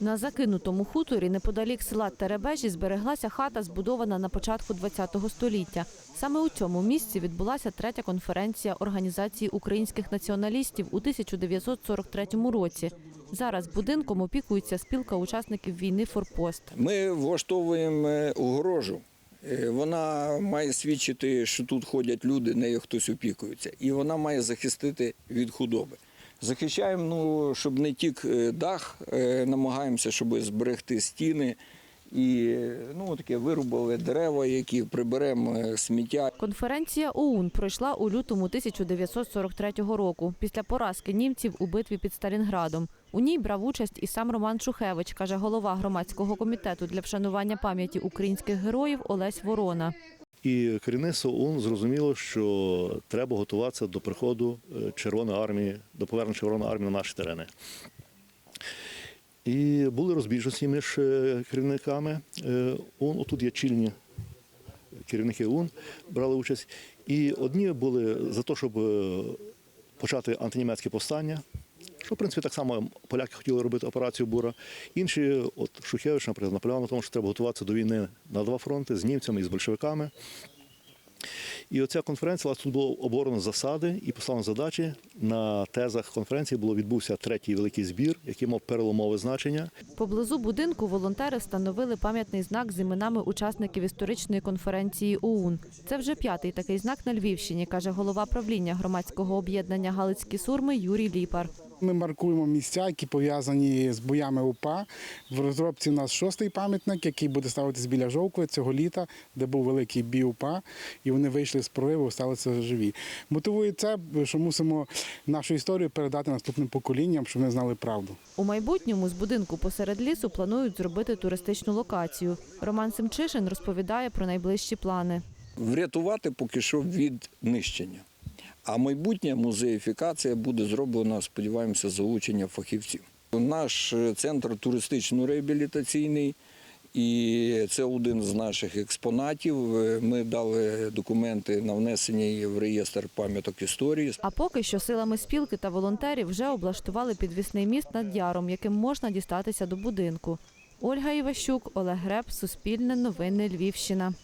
На закинутому хуторі неподалік села Теребежі збереглася хата, збудована на початку ХХ століття. Саме у цьому місці відбулася третя конференція Організації українських націоналістів у 1943 році. Зараз будинком опікується спілка учасників війни Форпост. Ми влаштовуємо е, огорожу. Е, Вона має свідчити, що тут ходять люди, нею хтось опікується, і вона має захистити від худоби. Захищаємо, ну, щоб не тік е, дах, е, намагаємося, щоб зберегти стіни. І ну, таке вирубали дерева, які приберемо е, сміття. Конференція ОУН пройшла у лютому 1943 року після поразки німців у битві під Сталінградом. У ній брав участь і сам Роман Шухевич, каже голова громадського комітету для вшанування пам'яті українських героїв Олесь Ворона. І керівництво ОУН зрозуміло, що треба готуватися до приходу е, Червоної армії, до повернення Червоної армії на наші терени. І були розбіжності між е, керівниками е, ОУН. Отут є чільні керівники ОУН, брали участь. І одні були за те, щоб почати антинімецьке повстання. Що, в принципі, так само поляки хотіли робити операцію Бура. Інші, от Шухевич, наприклад, наполягав на тому, що треба готуватися до війни на два фронти з німцями і з большевиками. І оця конференція тут було оборона засади і поставлені задачі. На тезах конференції було відбувся третій великий збір, який мав переломове значення. Поблизу будинку волонтери встановили пам'ятний знак з іменами учасників історичної конференції ОУН. Це вже п'ятий такий знак на Львівщині, каже голова правління громадського об'єднання Галицькі сурми Юрій Ліпар. Ми маркуємо місця, які пов'язані з боями УПА. В розробці у нас шостий пам'ятник, який буде ставитись біля Жовкови цього літа, де був великий бій УПА, і вони вийшли з прориву, сталися живі. Мотивує це, що мусимо нашу історію передати наступним поколінням, щоб вони знали правду. У майбутньому з будинку посеред лісу планують зробити туристичну локацію. Роман Семчишин розповідає про найближчі плани. Врятувати поки що від нищення. А майбутня музеїфікація буде зроблена, сподіваємося, залучення фахівців. Наш е, центр туристично-реабілітаційний, і це один з наших експонатів. Е, Ми дали документи на внесення її в реєстр пам'яток історії. А поки що силами спілки та волонтерів вже облаштували підвісний міст над яром, яким можна дістатися до будинку. Ольга Іващук, Олег Греб, Суспільне новини Львівщина.